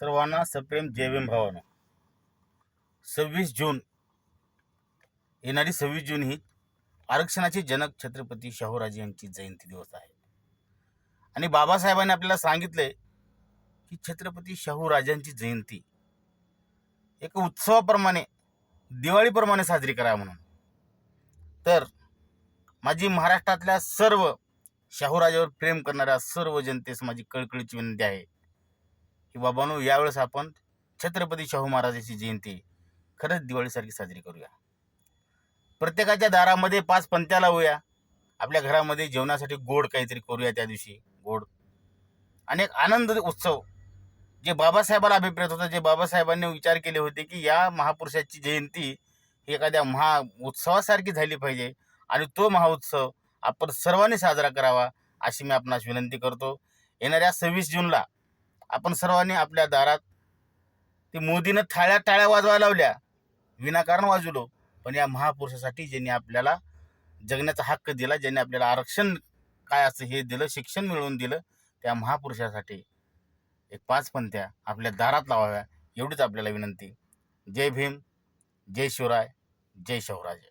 सर्वांना सप्रेम जय भावानं. सव्वीस जून येणारी सव्वीस जून ही आरक्षणाचे जनक छत्रपती शाहूराजे यांची जयंती दिवस आहे. आणि बाबासाहेबांनी आपल्याला सांगितले की छत्रपती शाहूराजांची जयंती एक उत्सवाप्रमाणे दिवाळीप्रमाणे साजरी करा म्हणून. तर माझी महाराष्ट्रातल्या सर्व शाहूराजावर प्रेम करणाऱ्या सर्व जनतेस माझी कळकळीची विनंती आहे. की बाबांनो यावेळेस आपण छत्रपती शाहू महाराजांची जयंती खरंच दिवाळीसारखी साजरी करूया. प्रत्येकाच्या दारामध्ये पाच पंत्या लावूया. आपल्या घरामध्ये जेवणासाठी गोड काहीतरी करूया त्या दिवशी गोड. आणि एक आनंद उत्सव जे बाबासाहेबाला अभिप्रेत होता जे बाबासाहेबांनी विचार केले होते की या महापुरुषाची जयंती ही एखाद्या महा उत्सवासारखी झाली पाहिजे आणि तो महाउत्सव आपण सर्वांनी साजरा करावा अशी मी आपणास विनंती करतो. येणाऱ्या सव्वीस जूनला आपण सर्वांनी आपल्या दारात ते मोदीनं थाळ्या टाळ्या वाजवायला लावल्या. विनाकारण वाजवलो. पण या महापुरुषासाठी ज्यांनी आपल्याला जगण्याचा हक्क दिला ज्यांनी आपल्याला आरक्षण काय असं हे दिलं शिक्षण मिळवून दिलं त्या महापुरुषासाठी एक पाच पंथ्या आपल्या दारात लावाव्या एवढीच आपल्याला विनंती. जय भीम जय शिवराय जय शिवराजे